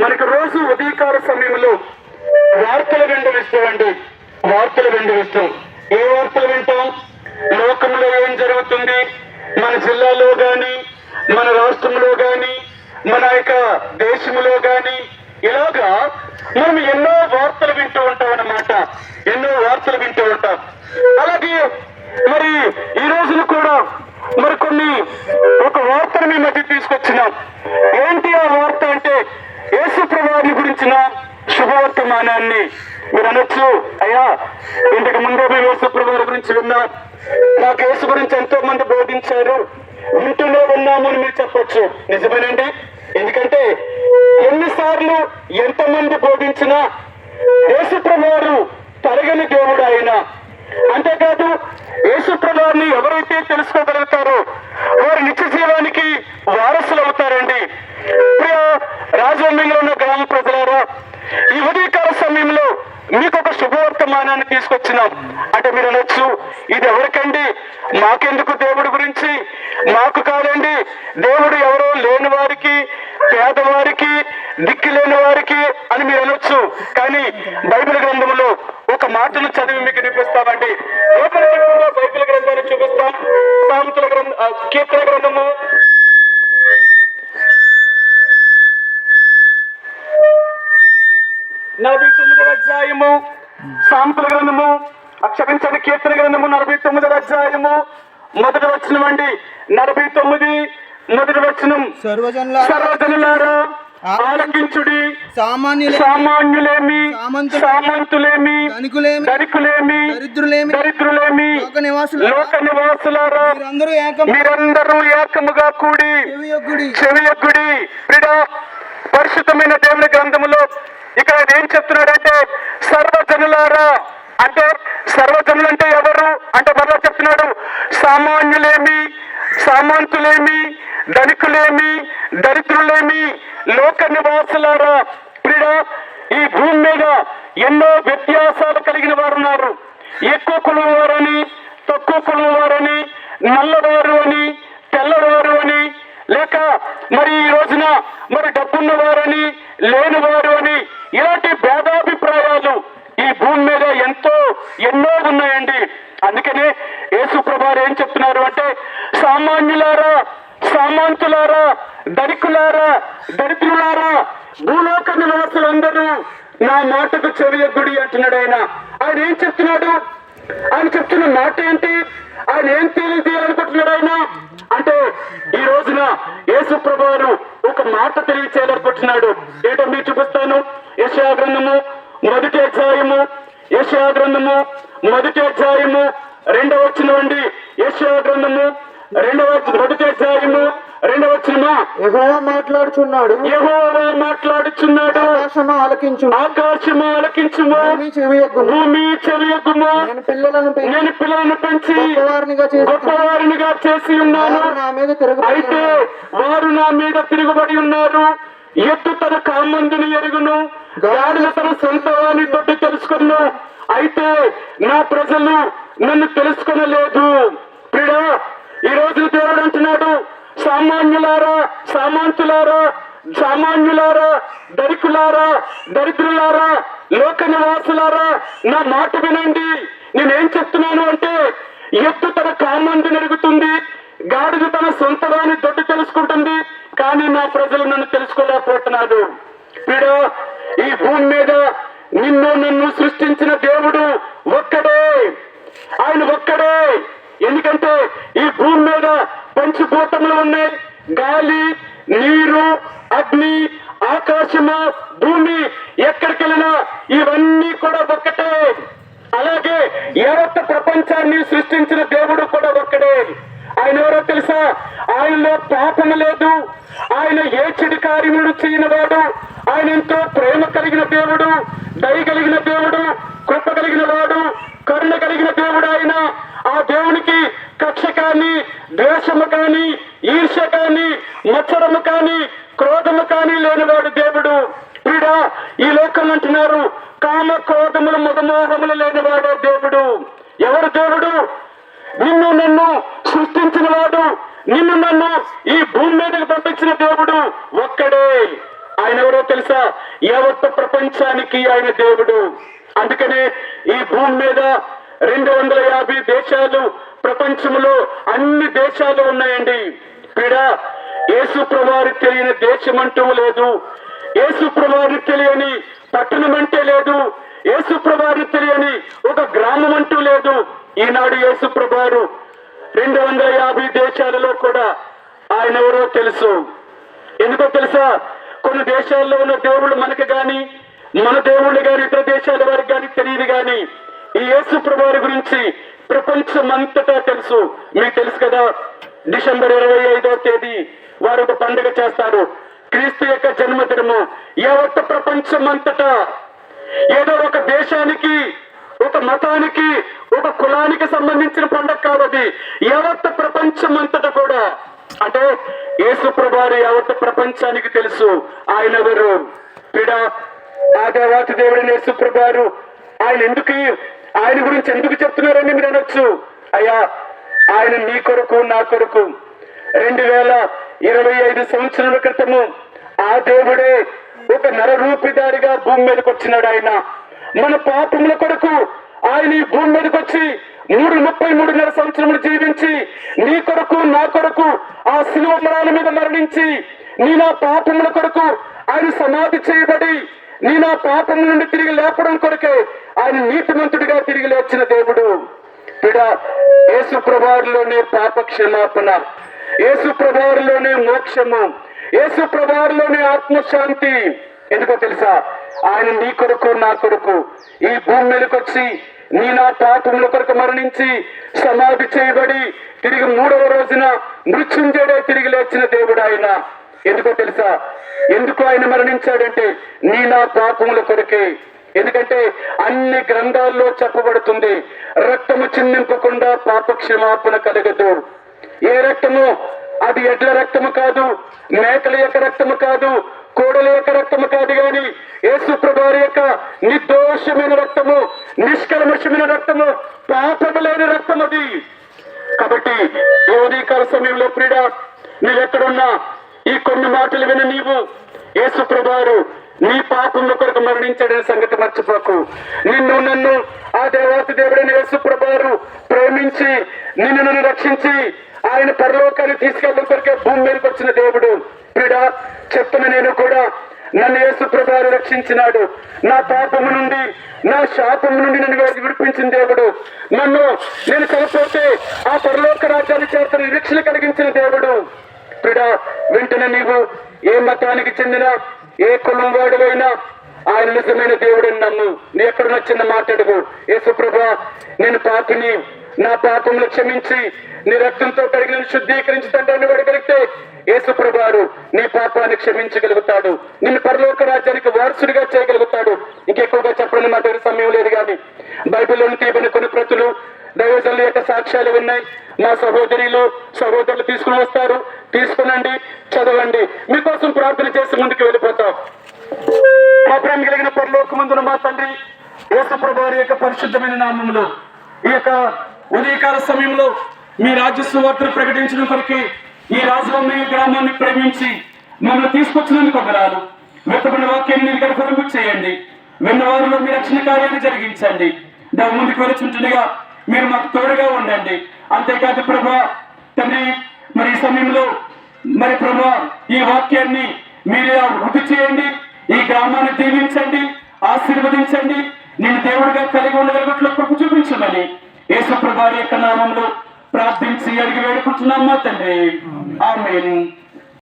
మనకు రోజు ఉదయకాల సమయంలో వార్తలు వినడం అండి వార్తలు వినడం ఇష్టం ఏ వార్తలు వింటాం? లోకంలో ఏం జరుగుతుంది? మన జిల్లాలో గాని మన రాష్ట్రంలో గాని మన యొక్క దేశంలో గాని ఇలాగా మనం ఎన్నో వార్తలు వింటూ ఉంటాం అన్నమాట. ఎన్నో వార్తలు వింటూ ఉంటాం. అలాగే మరి ఈ రోజున కూడా మరి కొన్ని ఒక వార్తను మీ మధ్య తీసుకొచ్చినాం. ఏంటి ఆ వార్త అంటే యేసు ప్రభువారిని గురించిన శుభవర్తమానాన్ని మీరు అనొచ్చు. అయ్యా ఇంతకు ముందే మేము యేసు ప్రభువారి గురించి విన్నాం. నాకు యేసు గురించి ఎంతో మంది బోధించారు. వింటూనే ఉన్నాము అని మీరు చెప్పొచ్చు. నిజమేనండి? ఎందుకంటే ఎన్నిసార్లు ఎంతమంది బోధించినా యేసు ప్రభువారు తరగని దేవుడు ఆయన. అంతేకాదు యేసు ప్రభువారిని ఎవరైతే తెలుసుకోగలుగుతారో వారి నిత్య జీవానికి వారసు రాజమండ్రిలో ఉన్న గ్రామ ప్రజలారా ఈ ఉదయకాల సమయంలో మీకు ఒక శుభవర్తమానాన్ని తీసుకొచ్చినాం. అంటే మీరు అనొచ్చు ఇది ఎవరికండి? మాకెందుకు దేవుడి గురించి? మాకు కాదండి దేవుడు ఎవరో లేని వారికి పేదవారికి దిక్కు లేని వారికి అని మీరు అనొచ్చు. కానీ బైబిల్ గ్రంథంలో ఒక మాటను చదివి మీకు వినిపిస్తామండి. బైబిల్ గ్రంథాన్ని చూపిస్తాం. సామెతల గ్రంథ కీర్తన గ్రంథము అధ్యాయము సాంపుల గ్రంథము క్షమించండి కీర్తన గ్రంథము నలభై తొమ్మిదవ అధ్యాయము. మొదటి వచనం అండి. నలభై తొమ్మిది మొదటి వచనం. సర్వజనుల సర్వజనులారా ఆలకించుడి. సామాన్యుల సామాన్యులేమి సామంతులు- సామంతులేమి ధనికులేమి ధనికులేమి దరిద్రులేమి దరిద్రులేమి లోక నివాసులు లోక నివాసులారా మీరందరూ ఏకం మీరందరూ ఏకముగా కూడి చెవియొగ్గుడి. పరిశుద్ధమైన దేవుని గ్రంథములో ఇక్కడ ఏం చెప్తున్నాడంటే సర్వజనులారా అంటే సర్వజనులు అంటే ఎవరు అంటే మరలా చెప్తున్నాడు సామాన్యులేమి సామంతులేమి ధనికులేమి దరిద్రులేమి లోక నివాసులారా ప్రిడ ఈ భూమి మీద ఎన్నో వ్యత్యాసాలు కలిగిన వారు ఉన్నారు ఎక్కువ కులం వారని తక్కువ కులం వారని నల్లవారు అని తెల్లవారు అని లేక మరి ఈ రోజున మరి డబ్బున్న వారని అని ఇలాంటి భేదాభిప్రాయాలు ఈ భూమి మీద ఎంతో ఎన్నో ఉన్నాయండి. అందుకనే యేసు ప్రభారు ఏం చెప్తున్నారు అంటే సామాన్యులారా సామంతులారా ధనికులారా దరిద్రులారా భూలోక నివాసులందరూ నా మాటకు చెవియొగ్గుడి అంటున్నాడు ఆయన. ఆయన ఏం చెప్తున్నాడు? ఆయన చెప్తున్న మాట ఏంటి? ఆయన ఏం తేలి తీయాలనుకుంటున్నాడు ఆయన? అంటే ఈ రోజున యేసు ప్రభువారు ఒక మాట తెలియచేయాలనుకుంటున్నాడు. ఏంటో మీకు చూపిస్తాను. యశా గ్రంథము మొదటి అధ్యాయము యశా గ్రంథము మొదటి అధ్యాయము రెండవ వచ్చిన వండి యశా గ్రంథము రెండవ మొదటి అధ్యాయము రెండవ మాట్లాడుచున్నాడు. మాట్లాడుచున్నాడు. ఆకాశము ఆలకించు ఆకాశము ఆలకించుము. భూమి చెవియొగ్గుము భూమి చెవియొగ్గుము నేను పిల్లలను పెంచి నేను పిల్లలను పెంచి గొప్పవారినిగా చేసి గొప్పవారినిగా చేసి ఉన్నాను. నా మీద తిరగబడి అయితే. వారు నా మీద తిరుగుబడి ఉన్నారు. ఎత్తు తన కామందుని ఎరుగును. గాడిద తన సొంతవాని తోటి తెలుసుకును. అయితే నా ప్రజలు నన్ను తెలుసుకొనలేదు. ప్రిడా ఈ రోజు దేవుడు అంటున్నాడు సామాన్యులారా సామాంతులారా సామాన్యులారా దరికులారా దరిద్రులారా లోక నివాసులారా నా మాట వినండి. నేనేం చెప్తున్నాను అంటే ఎత్తు తన కామందు నెరుగుతుంది గాడిద తన సొంతదాన్ని దొడ్డు తెలుసుకుంటుంది కానీ నా ప్రజలు నన్ను తెలుసుకోలేకపోతున్నాడు వీడు ఈ భూమి మీద నిన్ను నన్ను సృష్టించిన దేవుడు ఒక్కడే. ఆయన ఒక్కడే. ఎందుకంటే ఈ భూమి మీద పంచభూతములు ఉన్నాయి. గాలి నీరు అగ్ని ఆకాశము భూమి ఎక్కడికి వెళ్ళినా ఇవన్నీ కూడా ఒక్కటే. అలాగే యావత్ ప్రపంచాన్ని సృష్టించిన దేవుడు కూడా ఒక్కడే. ఆయన ఎవరో తెలుసా? ఆయనలో పాపము లేదు. ఆయన ఏ చెడు కార్యములు చేయనివాడు? ఆయన ఎంతో ప్రేమ కలిగిన దేవుడు దయ కలిగిన దేవుడు కృప కలిగిన వాడు కరుణ కలిగిన దేవుడు ఆయన. ఆ దేవునికి కానీ ద్వేషము కానీ ఈర్ష్య కానీ మత్సరము కానీ క్రోధము కానీ లేనివాడు దేవుడు. వీడా ఈ లోకం అంటున్నారు కామ క్రోధములు మదమోహములు లేనివాడే దేవుడు. ఎవరు దేవుడు? నిన్ను నన్ను సృష్టించిన వాడు నిన్ను నన్ను ఈ భూమి మీదకి పంపించిన దేవుడు ఒక్కడే. ఆయన ఎవరో తెలుసా? యావత్ ప్రపంచానికి ఆయన దేవుడు. అందుకనే ఈ భూమి మీద రెండు వందల యాభై దేశాలు ప్రపంచంలో అన్ని దేశాలు ఉన్నాయండి. పీడ ఏసుప్రవారి తెలియని దేశం అంటూ లేదు ఏసుప్రవారి తెలియని పట్టణం అంటే లేదు. యేసు తెలియని ఒక గ్రామం అంటూ లేదు. ఈనాడు ఏసుప్రభారు రెండు వందల యాభై దేశాలలో కూడా ఆయన ఎవరో తెలుసు. ఎందుకో తెలుసా? కొన్ని దేశాల్లో ఉన్న దేవుళ్ళు మనకు గాని మన దేవుళ్ళు గాని ఇతర దేశాల వారికి గాని తెలియదు కానీ ఈ యేసు ప్రభువారి గురించి ప్రపంచం అంతటా తెలుసు. మీకు తెలుసు కదా డిసెంబర్ ఇరవై ఐదో తేదీ వారు ఒక పండుగ చేస్తారు. క్రీస్తు యొక్క జన్మదినము. యావత్ ప్రపంచం అంతటా ఏదో ఒక దేశానికి ఒక మతానికి ఒక కులానికి సంబంధించిన పండగ కాదు అది. యావత్ ప్రపంచం అంతటా కూడా. అంటే యేసు ప్రభారి యావత్ ప్రపంచానికి తెలుసు. ఆయన ఎవరు? పిడ ఆ దేవాతి దేవుడిని యేసు ఆయన ఎందుకు ఆయన గురించి ఎందుకు చెప్తున్నారని మీరు అనొచ్చు? అయ్యా ఆయన నీ కొరకు నా కొరకు. రెండు వేల ఇరవై ఐదు సంవత్సరాల క్రితము ఆ దేవుడే ఒక నరరూపిదారిగా భూమి మీదకి వచ్చినాడు ఆయన. మన పాపముల కొరకు ఆయన ఈ భూమి మీదకి వచ్చి మూడు ముప్పై మూడున్నర సంవత్సరములు జీవించి నీ కొరకు నా కొరకు ఆ శిలువ మరాల మీద మరణించి నీ నా పాపముల కొరకు ఆయన సమాధి చేయబడి నీ నా పాపం నుండి తిరిగి లేపడం కొరకే ఆయన నీతిమంతుడిగా తిరిగి లేచిన దేవుడు. యేసు ప్రభారిలోనే పాప క్షమాపణ యేసు ప్రభారిలోనే మోక్షము. యేసు ప్రభారిలోనే ఆత్మశాంతి. ఎందుకో తెలుసా? ఆయన నీ కొరకు నా కొరకు. ఈ భూమి మీదకి వచ్చి నీ నా పాపముల కొరకు మరణించి సమాధి చేయబడి తిరిగి మూడవ రోజున మృత్యుంజయుడే తిరిగి లేచిన దేవుడు ఆయన. ఎందుకో తెలుసా? ఎందుకు ఆయన మరణించాడంటే నీ నా పాపముల కొరకే. ఎందుకంటే అన్ని గ్రంథాల్లో చెప్పబడుతుంది రక్తము చిందింపకుండా పాప క్షమాపణ కలగదు. ఏ రక్తము? అది ఎడ్ల రక్తము కాదు మేకల యొక్క రక్తము కాదు కోడల యొక్క రక్తము కాదు గాని యేసు ప్రభువారి యొక్క నిర్దోషమైన రక్తము నిష్కల్మషమైన రక్తము పాపము లేని రక్తం అది కాబట్టి ఈ ఉదయకాల సమయంలో ప్రిడ నీవెక్కడున్నా ఈ కొన్ని మాటలు విన నీవు. యేసు ప్రభువారు నీ పాపంలో కొరకు మరణించడని సంగతి మర్చిపోకు. నిన్ను నన్ను ఆ దేవాతి దేవుడైన యేసు ప్రభువారు ప్రేమించి నిన్ను నన్ను రక్షించి ఆయన పరలోకాన్ని తీసుకెళ్ళడం కొరకే భూమి మీదకి వచ్చిన దేవుడు. పిడా చెప్తున్న నేను కూడా నన్ను యేసు ప్రభువారు రక్షించినాడు. నా పాపము నుండి నా శాపము నుండి నన్ను విడిపించిన దేవుడు. నన్ను నేను చనిపోతే ఆ పరలోక రాజ్యాన్ని చేస్తున్న నిరీక్షణ కలిగించిన దేవుడు. ప్రిడ వెంటనే నీవు ఏ మతానికి చెందిన ఏ కులం వాడువైనా ఆయన నిజమైన దేవుడని నమ్ము. నీ ఎక్కడ నచ్చిన మాట్లాడుగు యేసుప్రభ నేను పాపిని నా పాపములు క్షమించి నీ రక్తంతో కడిగిన శుద్ధీకరించి తండ్రిని పడగలిగితే యేసు నీ పాపాన్ని క్షమించగలుగుతాడు. నిన్ను పరలోక రాజ్యానికి వారసుడిగా చేయగలుగుతాడు. ఇంకెక్కువగా చెప్పడం మా దగ్గర సమయం లేదు కానీ బైబిల్లోని తీయబడిన కొన్ని ప్రతులు దైవజనుల యొక్క సాక్ష్యాలు ఉన్నాయి మా సహోదరులు సహోదరులు తీసుకుని వస్తారు. తీసుకునండి చదవండి. మీకోసం ప్రార్థన చేసి ముందుకు వెళ్ళిపోతాం. మా ప్రేమ కలిగిన పరలోకమందున మా తండ్రి యేసుప్రభు వారి యొక్క పరిశుద్ధమైన నామంలో ఈ యొక్క ఉదయకాల సమయంలో మీ రాజ్య సువార్తను ప్రకటించడం కొరకే ఈ రాజభవన గ్రామాన్ని ప్రేమించి మమ్మల్ని తీసుకొచ్చినందుకు ఒకరాలు వెతబడిన వాక్యాన్ని మీరు గర్భంపు చేయండి. విన్నవారిలో మీ రక్షణ కార్యాన్ని జరిగించండి. దాని ముందుకు వెళుచుంటుండగా మీరు మాకు తోడుగా ఉండండి. అంతేకాదు ప్రభా తండ్రి మరి ఈ సమయంలో మరి ప్రభు ఈ వాక్యాన్ని మీరు వృద్ధి చేయండి ఈ గ్రామాన్ని దీవించండి ఆశీర్వదించండి నేను దేవుడిగా కలిగి ఉండగలిగినట్లు కృప చూపించమని యేసప్రభారి యొక్క నామంలో ప్రార్థించి అడిగి వేడుకుంటున్నాం మా తండ్రి. ఆమె